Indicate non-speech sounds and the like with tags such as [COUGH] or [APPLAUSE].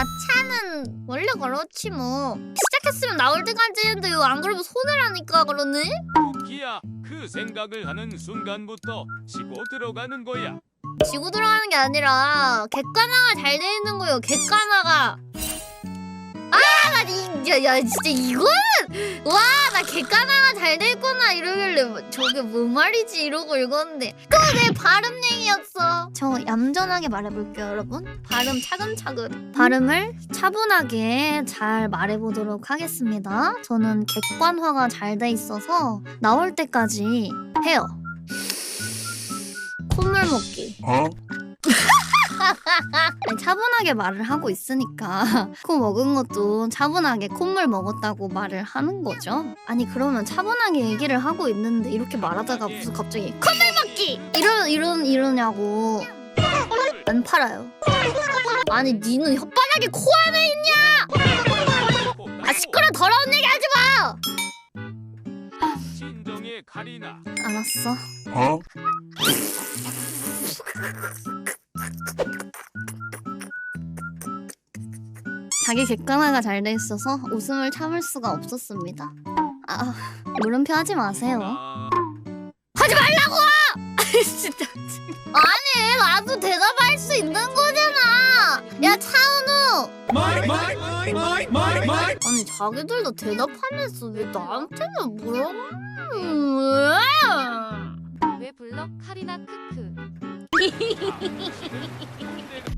자차는 원래 그렇지 뭐. 시작했으면 나올 때까지 했는데 안 그러면 손을 하니까 그러네? 쿠키야 그 생각을 하는 순간부터 치고 들어가는 거야. 지고 들어가는 게 아니라 객관화가 잘 돼 있는 거예요. 객관화가 아나이야 야 진짜 이거는? 와나 객관화가 잘돼 있구나 이러길래 뭐, 저게 뭔 말이지 이러고 읽었는데. 또내 발음 얘기였어. 저 얌전하게 말해볼게요 여러분. 발음 차근차근. 발음을 차분하게 잘 말해보도록 하겠습니다. 저는 객관화가 잘 돼 있어서 나올 때까지 해요. 콧물 먹기 아니, 차분하게 말을 하고 있으니까 [LAUGHS] 코 먹은 것도 차분하게 콧물 먹었다고 말을 하는 거죠. 아니 그러면 차분하게 얘기를 하고 있는데 이렇게 말하다가 무슨 갑자기 콧물 먹기 이러 이런 이러냐고 안 팔아요. 아니 니는 혓바닥에 코 안에 있냐? 아 시끄러 더러운 얘기 하지 마. 진정의 카리나 알았어. [LAUGHS] 자기 객관화가 잘 돼 있어서 웃음을 참을 수가 없었습니다. 아, 물음표 하지 마세요. 나 하지 말라고! [LAUGHS] 진짜. 아니, 나도 대답할 수 있는 거잖아. 야, 차은우. 아니, 자기들도 대답하면서 왜 나한테는 뭐라고? 왜? 왜 불러 카리나 크크 [LAUGHS]